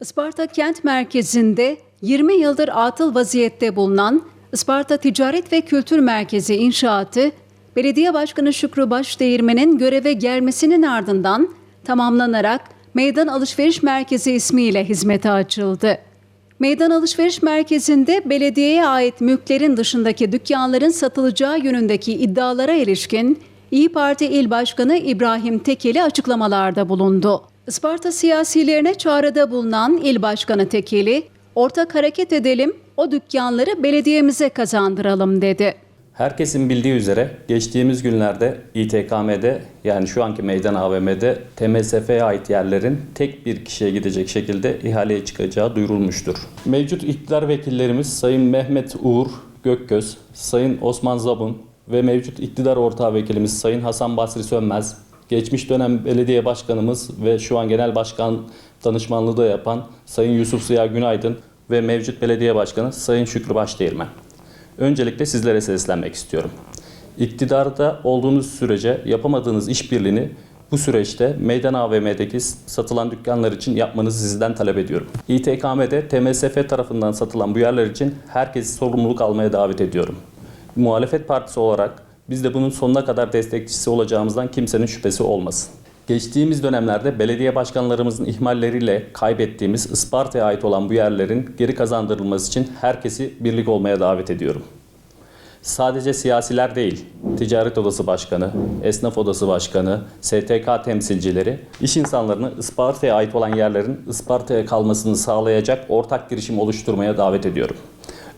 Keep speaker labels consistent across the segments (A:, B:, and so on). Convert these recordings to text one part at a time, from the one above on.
A: Isparta kent merkezinde 20 yıldır atıl vaziyette bulunan Isparta Ticaret ve Kültür Merkezi inşaatı, Belediye Başkanı Şükrü Başdeğirmen'in göreve gelmesinin ardından tamamlanarak Meydan Alışveriş Merkezi ismiyle hizmete açıldı. Meydan Alışveriş Merkezi'nde belediyeye ait mülklerin dışındaki dükkanların satılacağı yönündeki iddialara ilişkin İyi Parti İl Başkanı İbrahim Tekeli açıklamalarda bulundu. Isparta siyasilerine çağrıda bulunan İl Başkanı Tekeli, ortak hareket edelim, o dükkanları belediyemize kazandıralım dedi.
B: Herkesin bildiği üzere geçtiğimiz günlerde İTKM'de yani şu anki meydan AVM'de TMSF'ye ait yerlerin tek bir kişiye gidecek şekilde ihaleye çıkacağı duyurulmuştur. Mevcut iktidar vekillerimiz Sayın Mehmet Uğur Gökgöz, Sayın Osman Zabun ve mevcut iktidar ortağı vekilimiz Sayın Hasan Basri Sönmez, geçmiş dönem belediye başkanımız ve şu an genel başkan danışmanlığı da yapan Sayın Yusuf Ziya Günaydın ve mevcut belediye başkanı Sayın Şükrü Başdeğirmen. Öncelikle sizlere seslenmek istiyorum. İktidarda olduğunuz sürece yapamadığınız işbirliğini bu süreçte Meydan AVM'deki satılan dükkanlar için yapmanızı sizden talep ediyorum. İTKM'de TMSF tarafından satılan bu yerler için herkesi sorumluluk almaya davet ediyorum. Muhalefet partisi olarak biz de bunun sonuna kadar destekçisi olacağımızdan kimsenin şüphesi olmasın. Geçtiğimiz dönemlerde belediye başkanlarımızın ihmalleriyle kaybettiğimiz Isparta'ya ait olan bu yerlerin geri kazandırılması için herkesi birlik olmaya davet ediyorum. Sadece siyasiler değil, Ticaret Odası Başkanı, Esnaf Odası Başkanı, STK temsilcileri, iş insanlarını Isparta'ya ait olan yerlerin Isparta'ya kalmasını sağlayacak ortak girişim oluşturmaya davet ediyorum.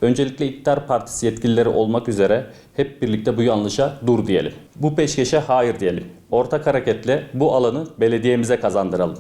B: Öncelikle iktidar partisi yetkilileri olmak üzere hep birlikte bu yanlışa dur diyelim. Bu peşkeşe hayır diyelim. Ortak hareketle bu alanı belediyemize kazandıralım.